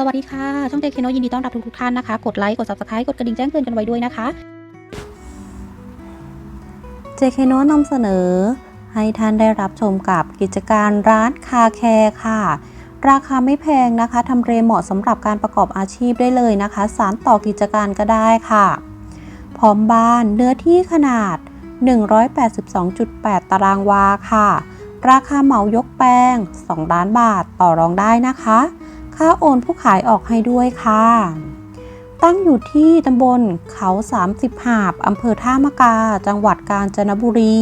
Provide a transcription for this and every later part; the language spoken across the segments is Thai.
สวัสดีค่ะ ช่องเจคเคโนยินดีต้อนรับทุกๆท่านนะคะ กดไลค์ กด subscribe กดกระดิ่งแจ้งเตือนกันไว้ด้วยนะคะ JK โนนำเสนอ ให้ท่านได้รับชมกับกิจการร้านคาแคร์ค่ะ ราคาไม่แพงนะคะทำเลเหมาะสำหรับการประกอบอาชีพได้เลยนะคะ สารต่อกิจการก็ได้ค่ะ พร้อมบ้านเนื้อที่ขนาด 182.8 ตารางวาค่ะ ราคาเหมายกแปลง 2 ล้านบาทต่อรองได้นะคะ ค่าโอนผู้ขายออกให้ด้วยค่ะ ตั้งอยู่ที่ตำบลเขา30 หาบอำเภอท่ามะกา จังหวัดกาญจนบุรี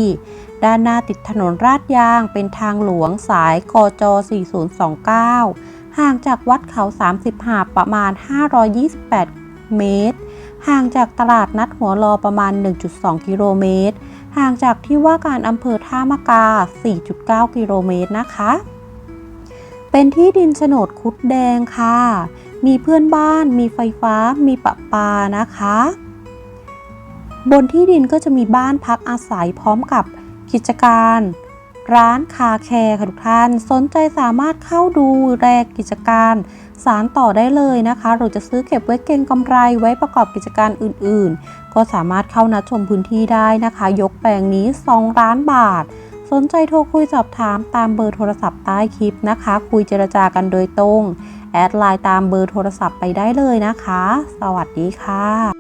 ด้านหน้าติดถนนราดยางเป็นทางหลวงสายกจ 4029 ห่างจากวัดเขา 30 หาบประมาณ 528 เมตร ห่างจากตลาดนัดหัวรอประมาณ 1.2 กิโลเมตร ห่างจากที่ว่าการอำเภอท่ามะกา 4.9 กิโลเมตรนะคะ เป็นที่ดินโฉนดคุดแดงค่ะ มีเพื่อนบ้าน มีไฟฟ้า มีประปานะคะ บนที่ดินก็จะมีบ้านพักอาศัยพร้อมกับกิจการ ร้านคาแคร์ค่ะทุกท่าน สนใจสามารถเข้าดูแลกิจการสารต่อได้เลยนะคะ หรือจะซื้อเก็บไว้เก็งกำไรไว้ประกอบกิจการอื่นๆ ก็สามารถเข้านัดชมพื้นที่ได้นะคะ ยกแปลงนี้ 2 ล้านบาท สนใจโทรคุยสอบถามตามเบอร์โทรศัพท์ใต้คลิปนะคะ คุยเจรจากันโดยตรง แอดไลน์ตามเบอร์โทรศัพท์ไปได้เลยนะคะ สวัสดีค่ะ